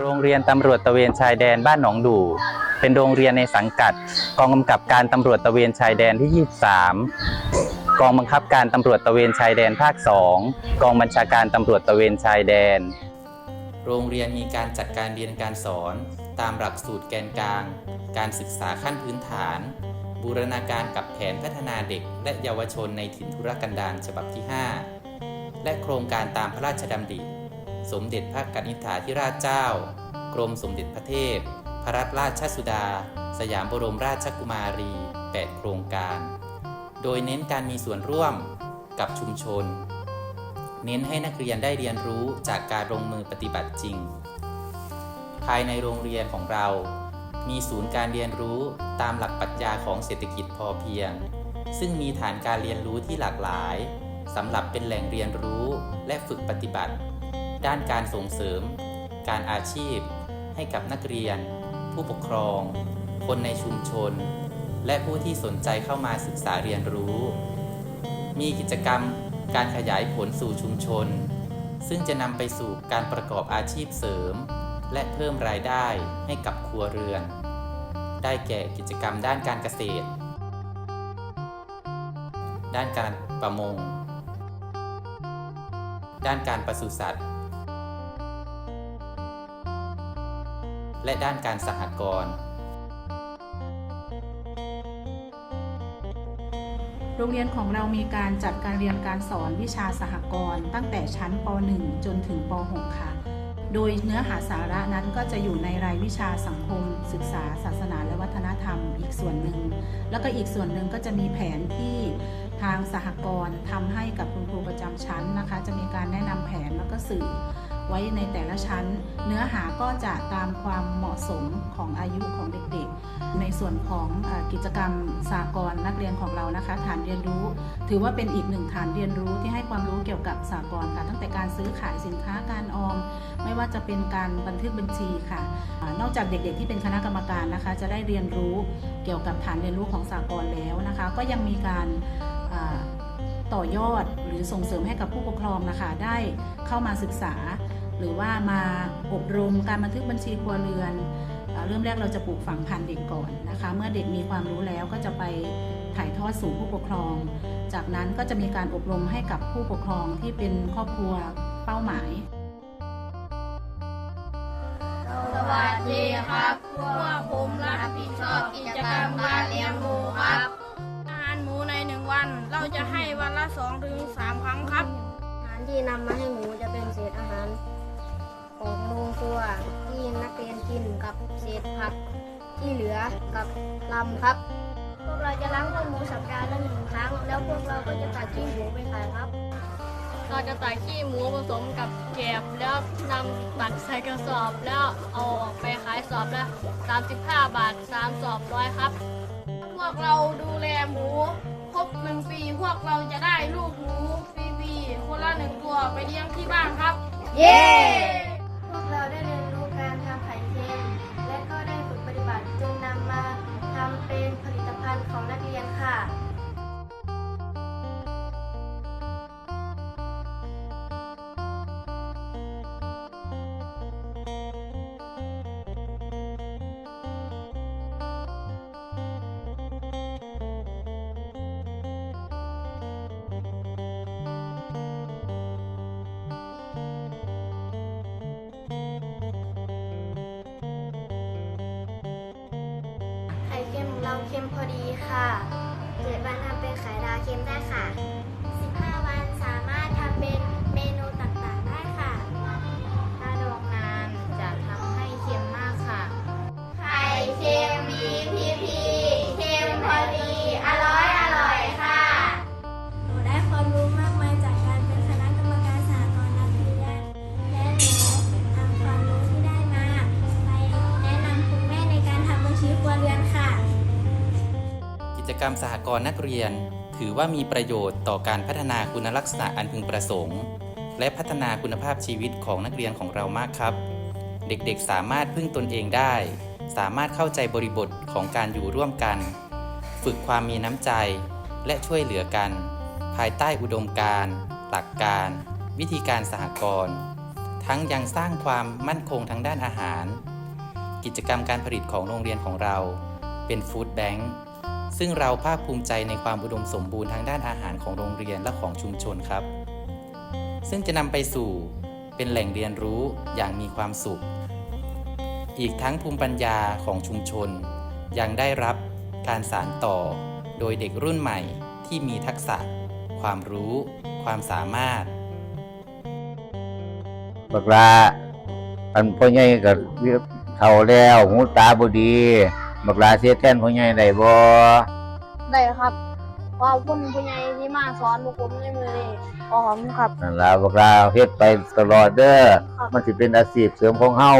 โรงเรียนตำรวจตะเวนชายแดนบ้านหนองดูเป็นโรงเรียนในสังกัด กองกำกับการตำรวจตะเวนชายแดนที่ 23 กองบังคับการตำรวจตะเวนชายแดนภาค 2 กองบัญชาการตำรวจตะเวนชายแดน โรงเรียนมีการจัดการเรียนการสอน ตามหลักสูตรแกนกลาง การศึกษาขั้นพื้นฐาน บูรณาการกับแผนพัฒนาเด็กและเยาวชนในถิ่นทุรกันดารฉบับที่ 5 และโครงการตามพระราชดำริ สมเด็จพระกนิษฐาธิราชเจ้า กรมสมเด็จพระเทพ พระรัตนราชสุดา สยามบรมราชกุมารี 8 โครงการ โดยเน้นการมีส่วนร่วมกับชุมชน เน้นให้นักเรียนได้เรียนรู้จากการลงมือปฏิบัติจริง ภายในโรงเรียนของเรา มีศูนย์การเรียนรู้ตามหลักปรัชญาของเศรษฐกิจพอเพียง ซึ่งมีฐานการเรียนรู้ที่หลากหลายสำหรับเป็นแหล่งเรียนรู้และฝึกปฏิบัติ ด้านการส่งเสริม การอาชีพ ให้กับนักเรียน ผู้ปกครอง คนในชุมชน และผู้ที่สนใจเข้ามาศึกษาเรียนรู้ มีกิจกรรมการขยายผลสู่ชุมชน ซึ่งจะนำไปสู่การประกอบอาชีพเสริม และเพิ่มรายได้ให้กับครัวเรือน ได้แก่กิจกรรมด้านการเกษตร ด้านการประมง ด้านการปศุสัตว์ และด้านการสหกรณ์โรงเรียนของเรามีการจัดการเรียนการสอนวิชาสหกรณ์ตั้งแต่ชั้นป .1 จนถึงป .6 ค่ะ โดยเนื้อหาสาระนั้นก็จะอยู่ในรายวิชาสังคม ศึกษา ศาสนาและวัฒนธรรมอีกส่วนหนึ่ง แล้วก็อีกส่วนหนึ่งก็จะมีแผนที่ ทางสหกรณ์ทำให้กับคุณครูประจำชั้นนะคะ จะมีการแนะนำแผนแล้วก็สื่อไว้ในแต่ละชั้น เนื้อหาก็จะตามความเหมาะสมของอายุของเด็กๆ ในส่วนของอกิจกรรมสากลนักเรียนของเรานะคะ ฐานเรียนรู้ ถือว่าเป็นอีกหนึ่งฐานเรียนรู้ที่ให้ความรู้เกี่ยวกับสากลค่ะ ตั้งแต่การซื้อขายสินค้าการออม ไม่ว่าจะเป็นการบันทึกบัญชีค่ะอ่านอกจากเด็กๆที่เป็นคณะกรรมการนะคะ จะได้เรียนรู้เกี่ยวกับฐานเรียนรู้ของสากลแล้วนะคะ ก็ยังมีการต่อยอดหรือส่งเสริมให้กับผู้ปกครองนะคะ ได้เข้ามาศึกษา หรือว่ามาอบรมการบันทึกบัญชีครัวเรือน เริ่มแรกเราจะปลูกฝังพันธุ์เด็กก่อนนะคะ เมื่อเด็กมีความรู้แล้วก็จะไปถ่ายทอดสู่ผู้ปกครอง จากนั้นก็จะมีการอบรมให้กับผู้ปกครองที่เป็นครอบครัวเป้าหมาย สวัสดีครับพวกผมรับผิดชอบกิจกรรมการเลี้ยงหมูครับ อาหารหมูในหนึ่งวัน เราจะให้วันละสองถึงสามครั้งครับ อาหารที่นำมาให้หมูจะเป็นเศษอาหารของโรงครัวที่นักเรียนกินกับ เศษผักที่เหลือกับลำครับ พวกเราจะล้างพวกหมูสัปดาห์ละหนึ่งครั้ง แล้วพวกเราก็จะตัดขี้หมูไปขายครับ เราจะตักขี้หมูผสมกับแกบแล้วนำตักใส่กระสอบแล้วเอาออกไปขายสอบละ35 บาท3สอบร้อยครับ พวกเราดูแลหมูครบหนึ่งปีพวกเราจะได้ลูกหมูฟรีๆคนละหนึ่งตัวไปเลี้ยงที่บ้านครับ เย้ องเราเค็มพอดีค่ะ เจ็ดวันทำเป็นไข่ดาวเค็มได้ค่ะ 15 วัน รรมสหกรณ์นักเรียน ถือว่ามีประโยชน์ต่อการพัฒนาคุณลักษณะอันพึงประสงค์ และพัฒนาคุณภาพชีวิตของนักเรียนของเรามากครับ เด็กๆสามารถพึ่งตนเองได้ สามารถเข้าใจบริบทของการอยู่ร่วมกัน ฝึกความมีน้ำใจ และช่วยเหลือกัน ภายใต้อุดมการณ์หลักการ วิธีการสหกรณ์ทั้งยังสร้างความมั่นคงทางด้านอาหาร กิจกรรมการผลิตของโรงเรียนของเราเป็นฟู้ดแบงค์ ซึ่งเราภาคภูมิใจในความอุดมสมบูรณ์ทางด้านอาหารของโรงเรียนและของชุมชนครับ ซึ่งจะนำไปสู่เป็นแหล่งเรียนรู้อย่างมีความสุข อีกทั้งภูมิปัญญาของชุมชน ยังได้รับการสานต่อ โดยเด็กรุ่นใหม่ที่มีทักษะ ความรู้ ความสามารถ บักลาอันพ่อใหญ่ก็เฒ่าแล้วหูตาบดี บักลาเสียแทนพ่อใหญ่ได้บ่ได้ครับขอบคุณผู้ใหญ่ที่มาสอนพวกผมในมือนี้ขอบคุณครับนั่นล่ะบักลาเฮ็ดไปตลอดเด้อครับมันสิเป็นอาชีพเสริมของเฮา